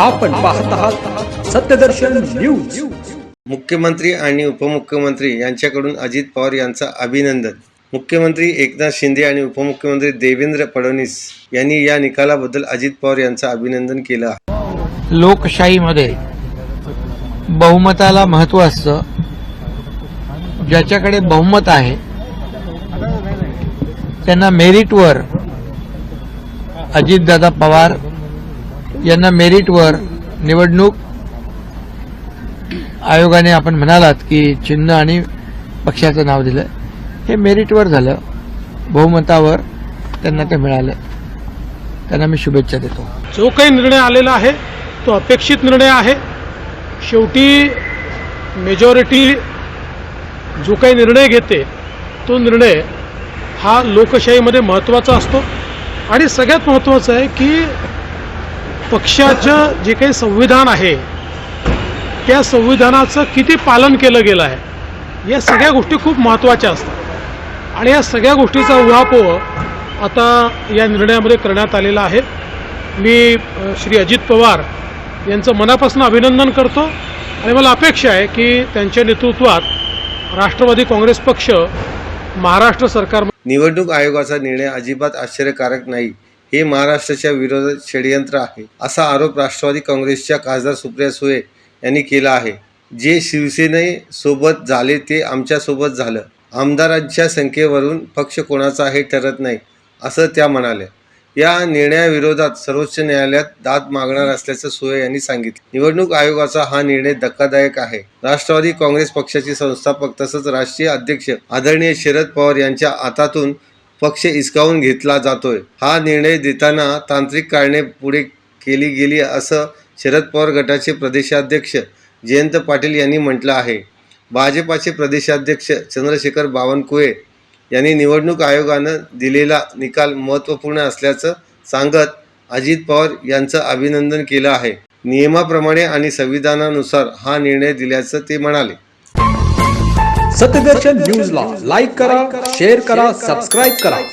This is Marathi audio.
आपण पाहत आहात सत्यदर्शन न्यूज. मुख्यमंत्री आणि उपमुख्यमंत्री यांच्याकडून अजित पवार यांचं अभिनंदन. मुख्यमंत्री एकनाथ शिंदे आणि उपमुख्यमंत्री देवेंद्र फडणवीस यांनी या निकालाबद्दल अजित पवार यांचं अभिनंदन केलं आहे. लोकशाहीमध्ये बहुमताला महत्त्व असतं. ज्याच्याकडे बहुमत आहे त्यांना मेरिटवर अजितदादा पवार यांना मेरिटवर निवडणूक आयोगाने आपण म्हणालात की चिन्ह आणि पक्षाचं नाव दिलं. हे मेरिटवर झालं. बहुमतावर त्यांना ते मिळालं. त्यांना मी शुभेच्छा देतो. जो काही निर्णय आलेला आहे तो अपेक्षित निर्णय आहे. शेवटी मेजॉरिटी जो काही निर्णय घेते तो निर्णय हा लोकशाहीमध्ये महत्त्वाचा असतो. आणि सगळ्यात महत्त्वाचं आहे की पक्षाचं जे काही संविधान आहे त्या संविधानाचं किती पालन केलं गेलं आहे या सगळ्या गोष्टी खूप महत्त्वाच्या असतात. आणि या सगळ्या गोष्टीचा उहापोह आता या निर्णयामध्ये करण्यात आलेला आहे. मी श्री अजित पवार यांचं मनापासून अभिनंदन करतो. आणि मला अपेक्षा आहे की त्यांच्या नेतृत्वात राष्ट्रवादी काँग्रेस पक्ष महाराष्ट्र सरकार निवडणूक आयोगाचा निर्णय अजिबात आश्चर्यकारक नाही. हे महाराष्ट्राच्या विरोधात षडयंत्र आहे असा आरोप राष्ट्रवादी काँग्रेसच्या खासदार सुप्रिया सुळे यांनी केला आहे. जे शिवसेनेसोबत झाले ते आमच्यासोबत झालं. आमदारांच्या संख्येवरून पक्ष कोणाचा हे ठरत नाही असं त्या म्हणाल्या. या निर्णयाविरोधात सर्वोच्च न्यायालयात दाद मागणार असल्याचं सुळे यांनी सांगितलं. निवडणूक आयोगाचा हा निर्णय धक्कादायक आहे. राष्ट्रवादी काँग्रेस पक्षाचे संस्थापक तसंच राष्ट्रीय अध्यक्ष आदरणीय शरद पवार यांच्या हातातून पक्ष हिसकावून घेतला जातोय. हा निर्णय देताना तांत्रिक कारणे पुढे केली गेली असं शरद पवार गटाचे प्रदेशाध्यक्ष जयंत पाटील यांनी म्हटलं आहे. भाजपाचे प्रदेशाध्यक्ष चंद्रशेखर बावनकुळे यांनी निवडणूक आयोगानं दिलेला निकाल महत्त्वपूर्ण असल्याचं सांगत अजित पवार यांचं अभिनंदन केलं आहे. नियमाप्रमाणे आणि संविधानानुसार हा निर्णय दिल्याचं ते म्हणाले. सत्यदर्शन न्यूजला लाईक करा शेअर करा सबस्क्राईब करा।